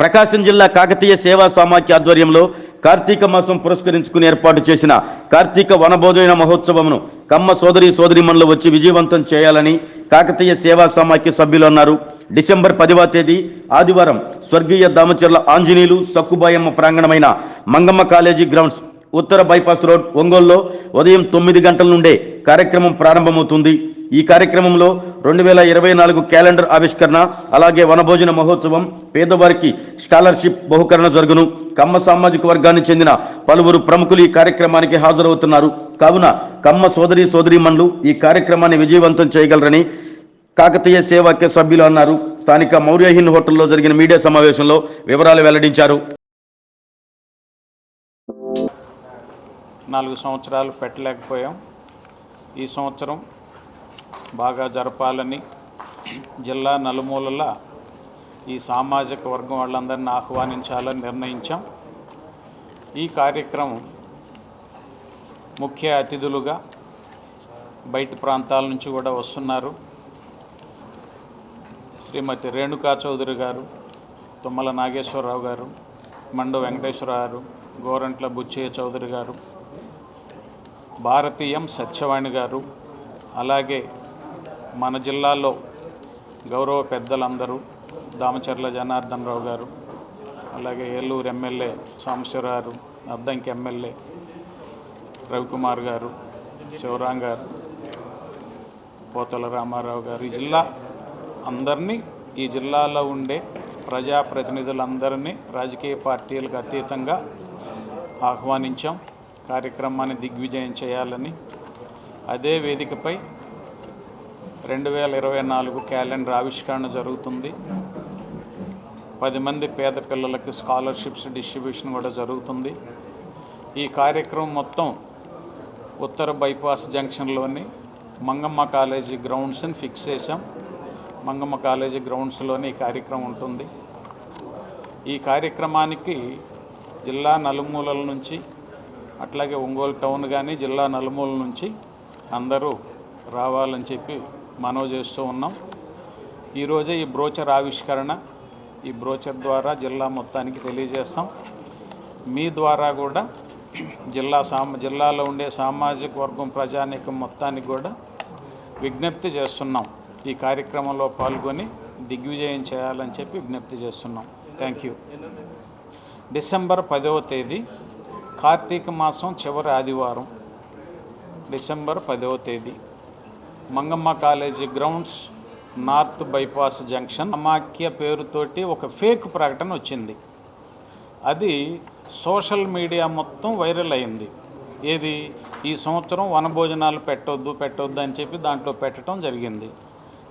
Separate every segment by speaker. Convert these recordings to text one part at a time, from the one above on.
Speaker 1: ప్రకాశం జిల్లా కాకతీయ సేవా సామాఖ్య ఆధ్వర్యంలో కార్తీక మాసం పురస్కరించుకుని ఏర్పాటు చేసిన కార్తీక వనబోధన మహోత్సవమును కమ్మ సోదరి సోదరిమణులు వచ్చి విజయవంతం చేయాలని కాకతీయ సేవా సామాఖ్య సభ్యులు అన్నారు. డిసెంబర్ పదివ తేదీ ఆదివారం స్వర్గీయ దామచర్ల ఆంజనేయులు సక్కుబాయమ్మ ప్రాంగణమైన మంగమ్మ కాలేజీ గ్రౌండ్స్ ఉత్తర బైపాస్ రోడ్ ఒంగోల్లో ఉదయం తొమ్మిది గంటల నుండే కార్యక్రమం ప్రారంభమవుతుంది. ఈ కార్యక్రమంలో రెండు వేల ఇరవై నాలుగు క్యాలెండర్ ఆవిష్కరణ అలాగే వనభోజన మహోత్సవం పేదవారికి స్కాలర్షిప్ బహుకరణ జరుగును. కమ్మ సామాజిక వర్గానికి చెందిన పలువురు ప్రముఖులు ఈ కార్యక్రమానికి హాజరవుతున్నారు. కావున కమ్మ సోదరి సోదరీమణులు ఈ కార్యక్రమాన్ని విజయవంతం చేయగలరని కాకతీయ సేవాక్య సభ్యులు అన్నారు. స్థానిక మౌర్యహీన్ హోటల్లో జరిగిన మీడియా సమావేశంలో వివరాలు వెల్లడించారు.
Speaker 2: నాలుగు సంవత్సరాలు పెట్టలేకపోయాం. ఈ సంవత్సరం బాగా జరపాలని జిల్లా నలుమూలల ఈ సామాజిక వర్గం వాళ్ళందరినీ ఆహ్వానించాలని నిర్ణయించాం. ఈ కార్యక్రమం ముఖ్య అతిథులుగా బయట ప్రాంతాల నుంచి కూడా వస్తున్నారు. శ్రీమతి రేణుకా చౌదరి గారు తుమ్మల నాగేశ్వరరావు గారు మండు వెంకటేశ్వరరావు గారు గోరంట్ల బుచ్చయ్య చౌదరి గారు భారతీయం సత్యవాణి గారు అలాగే మన జిల్లాలో గౌరవ పెద్దలందరూ దామచర్ల జనార్దన్ రావు గారు అలాగే ఏలూరు ఎమ్మెల్యే సాంబశివరావు గారు అద్దంకి ఎమ్మెల్యే రవికుమార్ గారు శివరాం గారు పోతల రామారావు గారు. ఈ జిల్లా అందరినీ ఈ జిల్లాలో ఉండే ప్రజాప్రతినిధులందరినీ రాజకీయ పార్టీలకు అతీతంగా ఆహ్వానించాం. కార్యక్రమాన్ని దిగ్విజయం చేయాలని అదే వేదికపై రెండు వేల ఇరవై నాలుగు క్యాలెండర్ ఆవిష్కరణ జరుగుతుంది. పది మంది పేద పిల్లలకి స్కాలర్షిప్స్ డిస్ట్రిబ్యూషన్ కూడా జరుగుతుంది. ఈ కార్యక్రమం మొత్తం ఉత్తర బైపాస్ జంక్షన్లోని మంగమ్మ కాలేజీ గ్రౌండ్స్ని ఫిక్స్ చేశాం. మంగమ్మ కాలేజీ గ్రౌండ్స్లోని ఈ కార్యక్రమం ఉంటుంది. ఈ కార్యక్రమానికి జిల్లా నలుమూలల నుంచి అట్లాగే ఒంగోలు టౌన్ కానీ జిల్లా నలుమూల నుంచి అందరూ రావాలని చెప్పి మనవి చేస్తూ ఉన్నాం. ఈరోజే ఈ బ్రోచర్ ఆవిష్కరణ ఈ బ్రోచర్ ద్వారా జిల్లా మొత్తానికి తెలియజేస్తాం. మీ ద్వారా కూడా జిల్లా సామ జిల్లాలో ఉండే సామాజిక వర్గం ప్రజానీకం మొత్తానికి కూడా విజ్ఞప్తి చేస్తున్నాం. ఈ కార్యక్రమంలో పాల్గొని దిగ్విజయం చేయాలని చెప్పి విజ్ఞప్తి చేస్తున్నాం. Thank you. డిసెంబర్ పదవ తేదీ కార్తీక మాసం చివరి ఆదివారం. డిసెంబర్ పదవ తేదీ. Mangamma college grounds north bypass junction అమాఖ్య పేరుతోటి ఒక ఫేక్ ప్రకటన వచ్చింది. అది సోషల్ మీడియా మొత్తం వైరల్ అయింది. ఏది? ఈ సంవత్సరం వనభోజనాలు పెట్టొద్దు పెట్టొద్దు అని చెప్పి దాంట్లో పెట్టడం జరిగింది.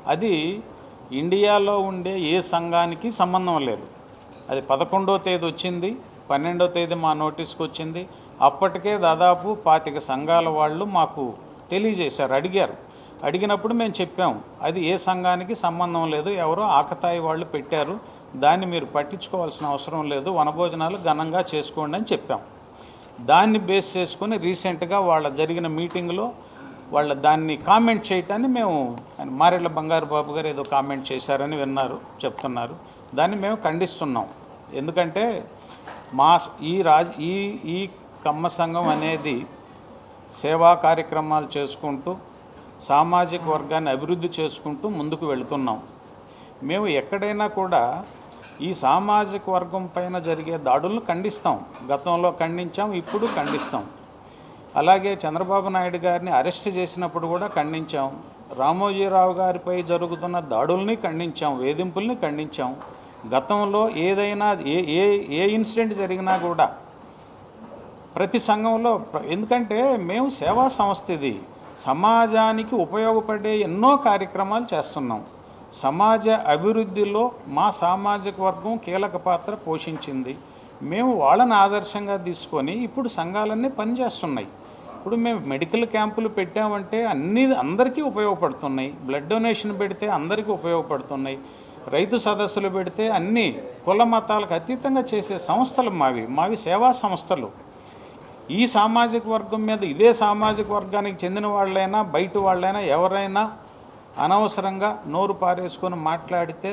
Speaker 2: అది ఇండియాలో ఉండే ఏ సంఘానికి సంబంధం లేదు. అది పదకొండో తేదీ వచ్చింది పన్నెండో తేదీ మా నోటీస్కి వచ్చింది. అప్పటికే దాదాపు పాతిక సంఘాల వాళ్ళు మాకు తెలియజేశారు అడిగారు. అడిగినప్పుడు మేము చెప్పాం అది ఏ సంఘానికి సంబంధం లేదు ఎవరో ఆకతాయి వాళ్ళు పెట్టారు దాన్ని మీరు పట్టించుకోవాల్సిన అవసరం లేదు వనభోజనాలు ఘనంగా చేసుకోండి అని చెప్పాం. దాన్ని బేస్ చేసుకొని రీసెంట్గా వాళ్ళ జరిగిన మీటింగ్లో వాళ్ళ దాన్ని కామెంట్ చేయటాన్ని మేము మారేళ్ళ మారెళ్ళ బంగారు బాబు గారు ఏదో కామెంట్ చేశారని విన్నారు చెప్తున్నారు. దాన్ని మేము ఖండిస్తున్నాం. ఎందుకంటే మా ఈ రాజ్ ఈ ఈ కమ్మ సంఘం అనేది సేవా కార్యక్రమాలు చేసుకుంటూ సామాజిక వర్గాన్ని అభివృద్ధి చేసుకుంటూ ముందుకు వెళుతున్నాం. మేము ఎక్కడైనా కూడా ఈ సామాజిక వర్గం పైన జరిగే దాడులను ఖండిస్తాం. గతంలో ఖండించాం ఇప్పుడు ఖండిస్తాం. అలాగే చంద్రబాబు నాయుడు గారిని అరెస్ట్ చేసినప్పుడు కూడా ఖండించాం. రామోజీరావు గారిపై జరుగుతున్న దాడుల్ని ఖండించాం వేధింపుల్ని ఖండించాం. గతంలో ఏదైనా ఏ ఏ ఏ ఇన్సిడెంట్ జరిగినా కూడా ప్రతి సంఘంలో ఎందుకంటే మేము సేవా సంస్థ ఇది. సమాజానికి ఉపయోగపడే ఎన్నో కార్యక్రమాలు చేస్తున్నాం. సమాజ అభివృద్ధిలో మా సామాజిక వర్గం కీలక పాత్ర పోషించింది. మేము వాళ్ళని ఆదర్శంగా తీసుకొని ఇప్పుడు సంఘాలన్నీ పనిచేస్తున్నాయి. ఇప్పుడు మేము మెడికల్ క్యాంపులు పెట్టామంటే అన్ని అందరికీ ఉపయోగపడుతున్నాయి. బ్లడ్ డొనేషన్ పెడితే అందరికీ ఉపయోగపడుతున్నాయి. రైతు సదస్సులు పెడితే అన్ని కుల మతాలకు అతీతంగా చేసే సంస్థలు మావి. మావి సేవా సంస్థలు. ఈ సామాజిక వర్గం మీద ఇదే సామాజిక వర్గానికి చెందిన వాళ్ళైనా బయట వాళ్ళైనా ఎవరైనా అనవసరంగా నోరు పారేసుకొని మాట్లాడితే